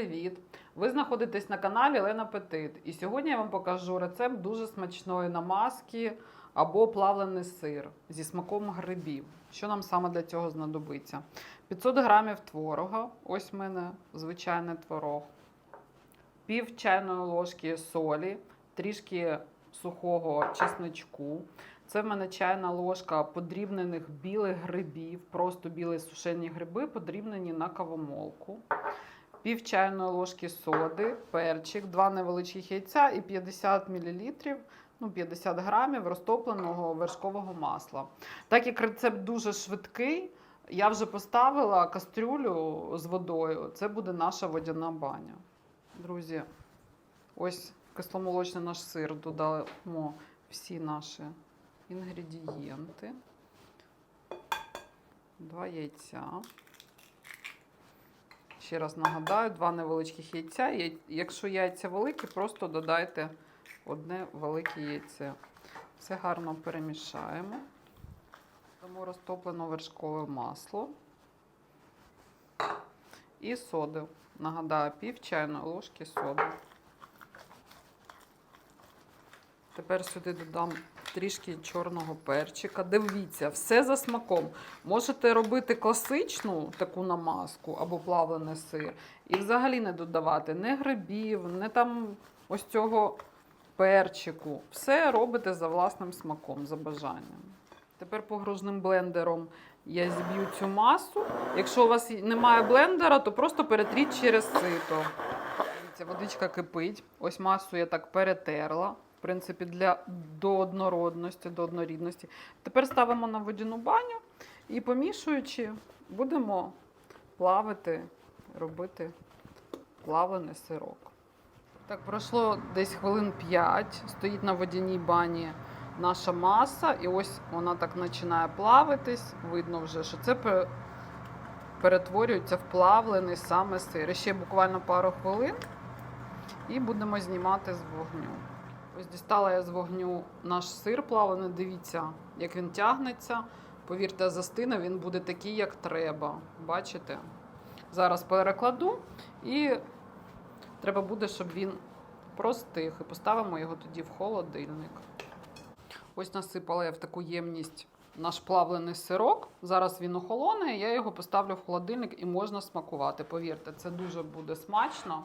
привіт! Ви знаходитесь на каналі Лена Петит. І сьогодні я вам покажу рецепт дуже смачної намазки або плавлений сир зі смаком грибів. Що нам саме для цього знадобиться? 500 грамів творога, ось в мене звичайний творог, пів чайної ложки солі, трішки сухого чесничку. Це в мене чайна ложка подрібнених білих грибів, просто білі сушені гриби, подрібнені на кавомолку. Пів чайної ложки соди, перчик, два невеличких яйця і 50 мл, ну 50 грамів розтопленого вершкового масла. Так як рецепт дуже швидкий, я вже поставила кастрюлю з водою. Це буде наша водяна баня. Друзі, ось кисломолочний наш сир додамо всі наші інгредієнти. Два яйця. Ще раз нагадаю, два невеличких яйця. Якщо яйця великі, просто додайте одне велике яйце. Все гарно перемішаємо. Дамо розтоплене вершкове масло і соди. Нагадаю, пів чайної ложки соди. Тепер сюди додам трішки чорного перчика. Дивіться, все за смаком. Можете робити класичну таку намазку або плавлений сир, і взагалі не додавати не грибів, не там ось цього перчику. Все робите за власним смаком, за бажанням. Тепер погружним блендером я зіб'ю цю масу. Якщо у вас немає блендера, то просто перетріть через сито. Дивіться, водичка кипить. Ось масу я так перетерла. В принципі, для до однородності, до однорідності. Тепер ставимо на водяну баню і помішуючи, будемо плавити, робити плавлений сирок. Так, пройшло десь хвилин 5, стоїть на водяній бані наша маса, і ось вона так починає плавитись. Видно вже, що це перетворюється в плавлений саме сир. Ще буквально пару хвилин і будемо знімати з вогню. Ось дістала я з вогню наш сир плавлений. Дивіться, як він тягнеться. Повірте, застине, він буде такий, як треба. Бачите? Зараз перекладу і треба буде, щоб він простих. І поставимо його тоді в холодильник. Ось насипала я в таку ємність наш плавлений сирок. Зараз він охолоне, я його поставлю в холодильник і можна смакувати. Повірте, це дуже буде смачно.